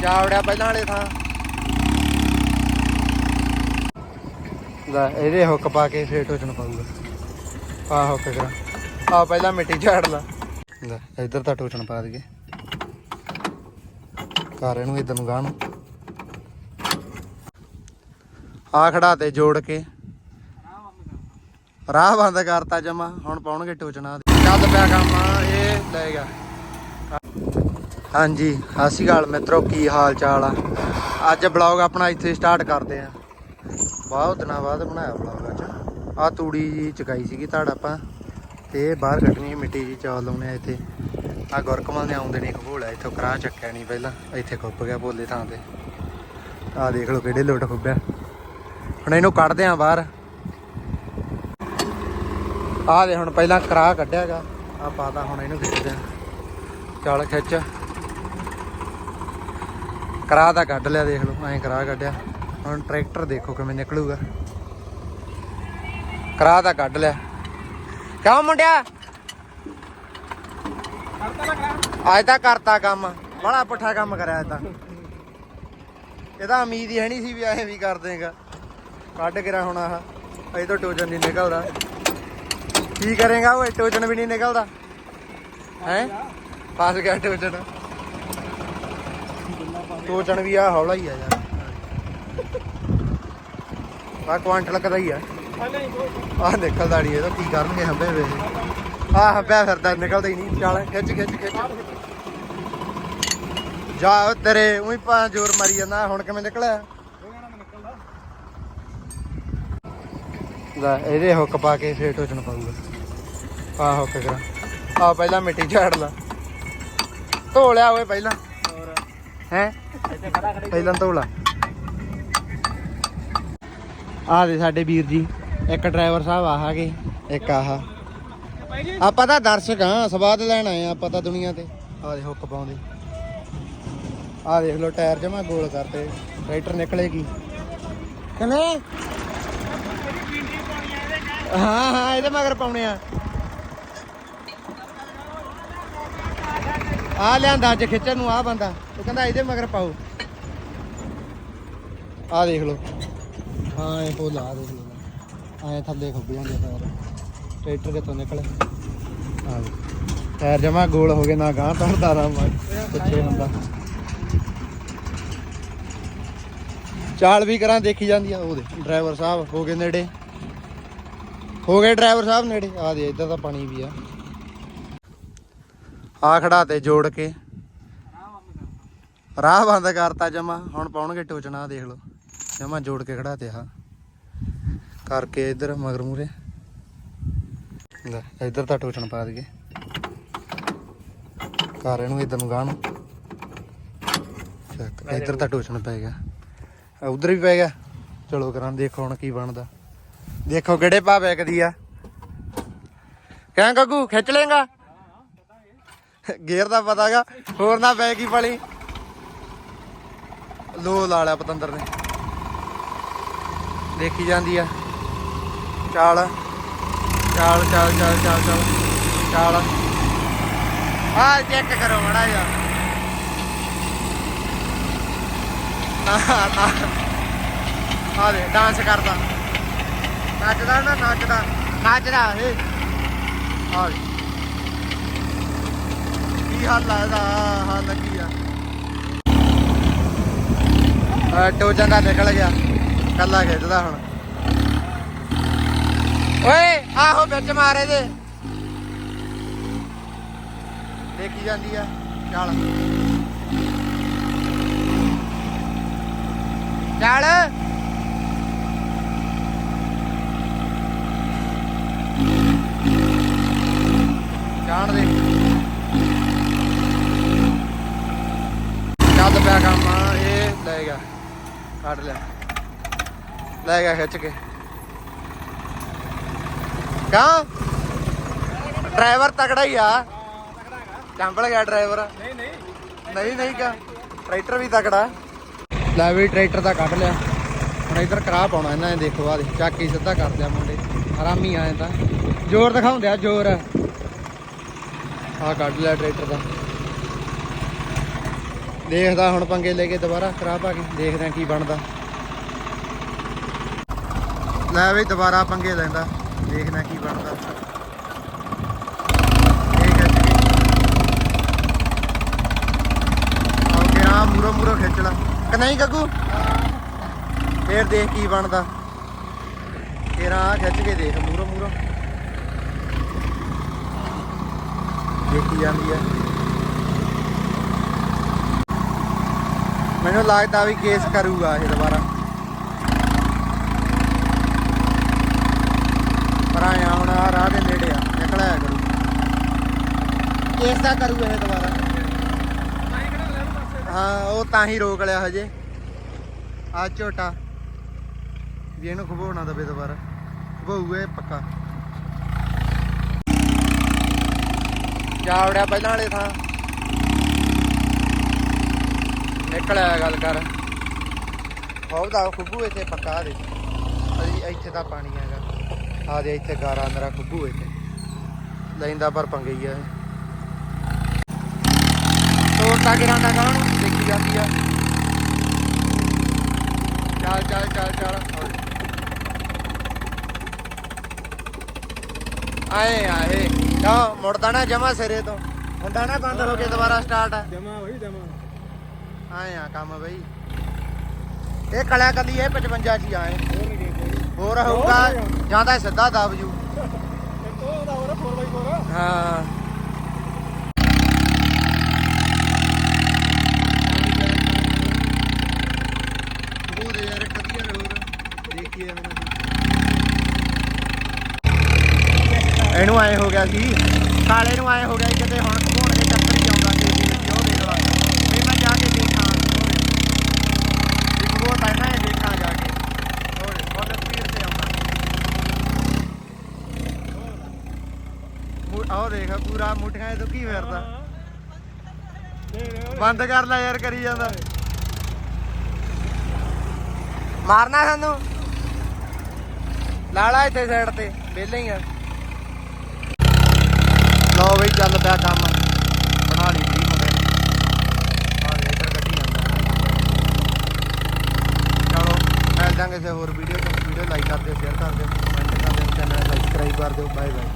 ਜਾਵੜਿਆ ਪਹਿਲਾਂ ਵਾਲੇ ਥਾਂ। ਲੈ, ਇਹਦੇ ਹੁੱਕ ਪਾ ਕੇ ਫੇਰ ਟੋਚਣ ਪਾਊਗਾ। ਆਹ ਹੁੱਕ ਕਰਾ ਆ ਪਹਿਲਾਂ ਮਿੱਟੀ ਝਾੜ ਲਾ। ਲੈ, ਇੱਧਰ ਤਾਂ ਟੋਚਣ ਪਾ ਦਈਏ। ਕਰ ਇਹਨੂੰ ਇਧਰ ਨੂੰ ਗਾਹ ਆ ਖੜਾ ਤੇ ਜੋੜ ਕੇ। ਰਾਹ ਬੰਦ ਕਰਤਾ ਜਮਾ, ਹੁਣ ਪਾਉਣਗੇ ਟੋਚਣਾ ਚੱਲ ਪਿਆ ਕੰਮ, ਇਹ ਲਏਗਾ ਹਾਂਜੀ, ਸਤਿ ਸ਼੍ਰੀ ਅਕਾਲ ਮਿੱਤਰੋ, ਕੀ ਹਾਲ ਚਾਲ ਆ? ਅੱਜ ਬਲੌਗ ਆਪਣਾ ਇੱਥੇ ਸਟਾਰਟ ਕਰਦੇ ਆ। ਬਹੁਤ ਦਿਨਾਂ ਬਾਅਦ ਬਣਾਇਆ ਬਲੌਗ ਅੱਜ। ਆ ਤੂੜੀ ਜੀ ਚਕਾਈ ਸੀਗੀ ਧੜ ਆਪਾਂ, ਤੇ ਬਾਹਰ ਕੱਢਣੀ ਮਿੱਟੀ ਜੀ, ਚੌਲ ਲਾਉਣੇ ਆ ਇੱਥੇ। ਆ ਗੁਰਕਮਲ ਨੇ ਆਉਂਦੇ ਨਹੀਂ ਖਬੋਲਾ ਇੱਥੋਂ ਕਰਾ ਚੱਕਿਆ ਨਹੀਂ ਪਹਿਲਾਂ, ਇੱਥੇ ਖੁੱਪ ਗਿਆ ਬੋਲੇ ਥਾਂ ਤੇ। ਆ ਦੇਖ ਲਓ ਕਿਹੜੇ ਲੋਟ ਖੁੱਬਿਆ। ਹੁਣ ਇਹਨੂੰ ਕੱਢਦੇ ਆ ਬਾਹਰ। ਆ ਦੇ ਹੁਣ ਪਹਿਲਾਂ ਕਰਾ ਕੱਢਿਆਗਾ ਆ ਪਾਤਾ ਹੁਣ ਇਹਨੂੰ ਖਿੱਚਦੇ ਆ। ਚੱਲ ਖਿੱਚ। ਕਰਾ ਤਾਂ ਕੱਢ ਲਿਆ, ਦੇਖ ਲਓ, ਐਂ ਕਰਾ ਕੱਢਿਆ। ਹੁਣ ਟਰੈਕਟਰ ਦੇਖੋ ਕਿਵੇਂ ਨਿਕਲੂਗਾ। ਕਰਾ ਤਾਂ ਕੱਢ ਲਿਆ। ਕਿਉਂ ਮੁੰਡਿਆ? ਅੱਜ ਤਾਂ ਕਰਤਾ ਕੰਮ। ਬੜਾ ਪੁੱਠਾ ਕੰਮ ਕਰਿਆ ਅੱਜ ਤਾਂ। ਇਹਦਾ ਉਮੀਦ ਹੀ ਹੈ ਨਹੀਂ ਸੀ ਵੀ ਐਂ ਵੀ ਕਰ ਦੇਗਾ। ਕੱਢ ਕੇ ਰਾ ਹੁਣ ਆਹ। ਅਜੇ ਤੋਂ ਟੋਜਨ ਨਹੀਂ ਨਿਕਲਦਾ। ਕੀ ਕਰੇਗਾ ਉਹ ਟੋਜਨ ਵੀ ਨਹੀਂ ਨਿਕਲਦਾ। ਹੈ? ਫਸ ਗਿਆ ਟੋਜਨ। ਸੋਚਣ ਵੀ ਆ, ਹੌਲਾ ਹੀ ਆ ਯਾਰ। ਆ ਕੁਆਂਟਲ ਕਦਾ ਹੀ ਆ। ਆਹ ਨਿਕਲਦਾ ਨਹੀਂ ਇਹਦਾ ਕੀ ਕਰਨਗੇ ਹੰਬੇ ਵੇ। ਆਹ ਹੰਬਿਆ ਫਿਰਦਾ, ਨਿਕਲਦਾ ਹੀ ਨਹੀਂ, ਚੱਲ, ਖਿੱਚ ਖਿੱਚ ਖਿੱਚ। ਜਾ ਤੇਰੇ, ਉਹੀ ਪਾ ਜ਼ੋਰ ਮਾਰੀ ਜਾਂਦਾ, ਹੁਣ ਕਿਵੇਂ ਨਿਕਲਿਆ? ਲੈ, ਇਹਦੇ ਹੁੱਕ ਪਾ ਕੇ ਫੇਰ ਟੋਚਣ ਪਾਊਗਾ। ਆਹ ਹੁੱਕ ਕਰਾ। ਆ ਪਹਿਲਾਂ ਮਿੱਟੀ ਝਾੜ ਲਾ। ਧੋ ਲਿਆ ਓਏ ਪਹਿਲਾਂ। ਹੈ? ਪਹਿਲਾਂ ਧੋ ਆ ਦੇ ਸਾਡੇ ਵੀਰ ਜੀ, ਇੱਕ ਡਰਾਈਵਰ ਸਾਹਿਬ ਆਹ ਗਏ ਇੱਕ ਆਹ। ਆਪਾਂ ਤਾਂ ਦਰਸ਼ਕ ਹਾਂ, ਸਵਾਦ ਲੈਣ ਆਏ ਆ ਆਪਾਂ ਤਾਂ ਦੁਨੀਆ ਤੇ। ਆ ਦੇ ਹੁੱਕ ਪਾਉਂਦੇ। ਆ ਦੇਖ ਲਓ ਟਾਇਰ ਜਮਾ ਗੋਲ ਕਰਤੇ, ਟਰੈਕਟਰ ਨਿਕਲੇਗੀ। ਕਿਵੇਂ? ਹਾਂ ਹਾਂ, ਇਹਦੇ ਮਗਰ ਪਾਉਣੇ ਆ। ਆ ਲਿਆਂਦਾ ਅੱਜ ਖਿੱਚਣ ਨੂੰ ਆ ਬੰਦਾ। ਉਹ ਕਹਿੰਦਾ ਇਹਦੇ ਮਗਰ ਪਾਓ। ਆ ਦੇਖ ਲਓ। ਹਾਂ, ਇਹ ਫੁੱਲ ਆ ਦੇਖ ਲਓ। ਐ ਥੱਲੇ ਖੁੱਬ ਜਾਂਦੇ ਪੈਰ। ਟਰੈਕਟਰ ਕਿੱਥੋਂ ਨਿਕਲੇ ਆ ਟਾਇਰ ਜਮਾ ਗੋਲ ਹੋ ਗਏ, ਨਾ ਗਾਂ ਧਰਦਾ ਰਾਮ ਪਿੱਛੇ ਹੁੰਦਾ। ਚਾਲ ਵੀ ਕਰਾਂ, ਦੇਖੀ ਜਾਂਦੀ ਆ। ਉਹਦੇ ਡਰਾਈਵਰ ਸਾਹਿਬ ਹੋ ਗਏ ਨੇੜੇ। ਹੋ ਗਏ ਡਰਾਈਵਰ ਸਾਹਿਬ ਨੇੜੇ। ਆ ਦੇ ਇੱਧਰ ਤਾਂ ਪਾਣੀ ਵੀ ਆ। ਆ ਖੜਾ ਤੇ ਜੋੜ ਕੇ। ਰਾਹ ਬੰਦ ਕਰਤਾ ਜਮਾ। ਹੁਣ ਪਾਉਣਗੇ ਟੋਚਣਾ, ਆਹ ਦੇਖ ਲਓ। ਜਮਾ ਜੋੜ ਕੇ ਖੜਾ ਤੇ ਆ। ਕਰਕੇ ਇਧਰ ਮਗਰ ਮੂਰੇ ਲੈ, ਇੱਧਰ ਤਾਂ ਟੋਚਣ ਪਾ ਦਈਏ। ਕਰ ਇਹਨੂੰ ਇੱਧਰ ਨੂੰ ਗਾਹ ਚੱਕ, ਇੱਧਰ ਤਾਂ ਟੋਚਣ ਪੈ ਗਿਆ। ਉਧਰ ਵੀ ਪੈ ਗਿਆ। ਚਲੋ ਕਰਾਂ, ਦੇਖੋ ਹੁਣ ਕੀ ਬਣਦਾ। ਦੇਖੋ ਕਿਹੜੇ ਭਾ ਵੇਖਦੀ ਆ। ਕਹਿ ਗੱਗੂ ਖਿੱਚ ਲੇਗਾ ਗੇਰ ਦਾ ਪਤਾਗਾ ਹੋਰ ਨਾ ਪੈ ਗਈ ਪਲੀ। ਲੋ ਲਾ ਲਿਆ ਪਤੰਦਰ ਨੇ। ਦੇਖੀ ਜਾਂਦੀ ਆ। ਚਾਲ। ਚਾਲ ਚਾਲ ਚਾਲ ਚਾਲ ਚਾਲ। ਚਾਲ। ਆ ਚੈੱਕ ਕਰੋ ਮੜਾ ਜਾ ਨਾ ਨਾ। ਆ ਦੇ ਡਾਂਸ ਕਰਦਾ। ਨੱਚਦਾ ਨਾ, ਨੱਚਦਾ। ਨੱਚਦਾ ਏ ਆ ਕੀ ਹਾਲ ਆ ਇਹਦਾ ਹਾਲ ਕੀ ਆ ਆ ਦਾ ਨਿਕਲ ਗਿਆ। ਕੱਲਾ ਖੇਡਦਾ ਹੁਣ। ਓਏ, ਆਹੋ ਵਿੱਚ ਮਾਰੇ ਦੇ ਦੇਖੀ ਜਾਂਦੀ ਆ, ਚੱਲ। ਚੱਲ। ਜਾਣ ਦੇ। ਚੱਲ ਪਿਆ ਕੰਮ, ਇਹ ਲੈ ਗਿਆ, ਕੱਢ ਲਿਆ। ਲੈ ਗਿਆ ਖਿੱਚ ਕੇ। ਕਾ ਡਰਾਈਵਰ ਤਕੜਾ ਹੀ ਆ। ਚੰਬਲ ਗਿਆ ਡਰਾਈਵਰ। ਨਹੀਂ ਨਹੀਂ ਨਹੀਂ ਨਹੀਂ ਕਾ ਟਰੈਕਟਰ ਵੀ ਤਕੜਾ। ਲੈ ਵੀ ਟਰੈਕਟਰ ਦਾ ਕੱਢ ਲਿਆ। ਹੁਣ ਇਧਰ ਕਰਾ ਪਾਉਣਾ ਇਹਨਾਂ ਨੇ ਦੇਖੋ ਆ ਦੇ ਸਿੱਧਾ ਕਰ ਦਿਆ ਮੁੰਡੇ। ਆਰਾਮੀ ਆਏ ਤਾਂ। ਜ਼ੋਰ ਦਿਖਾਉਂਦੇ ਆ, ਜ਼ੋਰ। ਆ ਕੱਢ ਲਿਆ ਟਰੈਕਟਰ ਦਾ ਦੇਖਦਾ ਹੁਣ ਪੰਗੇ ਲੈ ਕੇ ਦੁਬਾਰਾ ਖਰਾਬ ਪਾ ਕੇ। ਦੇਖਦੇ ਆ ਕੀ ਬਣਦਾ। ਲੈ ਵੀ ਦੁਬਾਰਾ ਪੰਗੇ ਲੈਂਦਾ। ਦੇਖਣਾ ਕੀ ਬਣਦਾ। ਠੀਕ ਹੈ ਜੀ ਓਕੇ ਆ ਮੂਰੋ ਮੂਰੋ ਖਿੱਚ ਲਾ। ਕਿ ਨਹੀਂ ਗੱਗੂ? ਫੇਰ ਦੇਖ ਕੀ ਬਣਦਾ। ਫੇਰ ਆ ਖਿੱਚ ਕੇ ਦੇਖ ਮੂਰੋ ਮੂਰੋ। ਦੇਖੀ ਜਾਂਦੀ ਹੈ ਮੈਨੂੰ ਲੱਗਦਾ ਵੀ ਕੇਸ ਕਰੂਗਾ ਇਹ ਦੁਬਾਰਾ। ਪਰ ਆਇਆ ਹੁਣ ਆ ਰਾਹ ਦੇ ਨੇੜੇ ਆ, ਨਿਕਲ ਆਇਆ ਕਰੂ। ਕੇਸ ਦਾ ਕਰੂ ਇਹ ਦੁਬਾਰਾ। ਹਾਂ, ਉਹ ਤਾਂ ਹੀ ਰੋਕ ਲਿਆ ਹਜੇ। ਆ ਝੋਟਾ। ਵੀ ਇਹਨੂੰ ਖਬੋਣਾ ਦਵੇ ਦੁਬਾਰਾ। ਖਬੋਊ ਪੱਕਾ। ਜਾ ਵੜਿਆ ਪਹਿਲਾਂ ਵਾਲੇ ਥਾਂ। ਨਿਕਲ ਆਇਆ ਗੱਲ ਕਰ। ਹੋਵਦਾ ਖੁੱਬੂ ਇੱਥੇ ਪੱਕਾ ਦੇ। ਅਸੀਂ ਇੱਥੇ ਤਾਂ ਪਾਣੀ ਹੈਗਾ। ਆ ਦੇ ਇੱਥੇ ਗਾਰਾ ਮੇਰਾ ਖੁੱਬੂ ਇੱਥੇ। ਲੈਂਦਾ ਪਰ ਪੰਗੇ ਹੀ ਆ ਇਹ। ਤੋੜਤਾ ਗਿਰਾਂਦਾ ਨੂੰ ਦੇਖੀ ਜਾਂਦੀ ਆ। ਚੱਲ ਚੱਲ ਚੱਲ ਚੱਲ। ਆਏ ਆਏ। ਲਓ ਮੁੜਦਾ ਨਾ ਜਮਾ ਸਿਰੇ ਤੋਂ। ਹੁੰਦਾ ਨਾ ਬੰਦ ਹੋ ਕੇ ਦੁਬਾਰਾ ਸਟਾਰਟ ਜਮਾ ਹੋਈ ਜਮਾ। ਆਏ ਆ ਕੰਮ ਬਈ। ਇਹ ਕਲਿਆ ਕੱਲੀ ਇਹ 55 ਚ ਹੀ ਆਏ। ਹੋਰ ਹੋਰ ਹੋਊਗਾ, ਜਾਂ ਤਾਂ ਇਹ ਸਿੱਧਾ ਦਬ ਜੂ। ਹਾਂ। ਹੋਰ ਯਾਰ ਕਦੀਆ ਹੋਰ। ਦੇਖੀਏ ਇਹਨੂੰ। ਆਏ ਹੋ ਗਿਆ ਸੀ। ਕਾਲੇ ਨੂੰ ਆਏ ਹੋ ਗਿਆ ਸੀ, ਕਿਤੇ ਹੁਣ ਘੋਣ ਦੇ ਚੱਕਰ ਹੀ ਆਉਂਦਾ ਸੀ ਜੀ ਵਿੱਚ ਉਹ ਦੇਖ ਲਾ ਵੀ ਮੈਂ ਜਾ ਕੇ ਦੇਖਾਂ ਇੱਕ ਉਹ ਤਾਂ ਨਾ ਇਹ ਦੇਖਾਂ ਜਾ ਕੇ ਹੋਰ ਬਹੁਤ ਸਪੀਡ ਤੇ ਆਉਂਦਾ ਮੂ- ਆਹ ਦੇਖ ਪੂਰਾ ਮੁੱਠੀਆਂ ਤੋਂ ਕੀ ਫਿਰਦਾ। ਬੰਦ ਕਰ ਲੈ ਯਾਰ ਕਰੀ ਜਾਂਦਾ। ਮਾਰਨਾ ਸਾਨੂੰ। ਲਾਲਾ ਇੱਥੇ ਸਾਈਡ ਤੇ ਵਿਹਲੇ ਹੀ ਆ। ਲਓ ਬਈ ਚੱਲ ਪਿਆ ਕੰਮ। ਬਣਾ ਲਈ ਜੀ ਮੁੰਡੇ ਆ ਇੱਧਰ ਗੱਡੀ ਜਾਂਦਾ। ਚਲੋ ਮਿਲ ਜਾਂਗੇ ਕਿਸੇ ਹੋਰ ਵੀਡੀਓ ਚ ਵੀਡੀਓ ਲਾਈਕ ਕਰ ਦਿਓ ਸ਼ੇਅਰ ਕਰ ਦਿਓ ਕਮੈਂਟ ਕਰ ਦਿਓ ਚੈਨਲ ਸਬਸਕ੍ਰਾਈਬ ਕਰ ਦਿਓ। Bye bye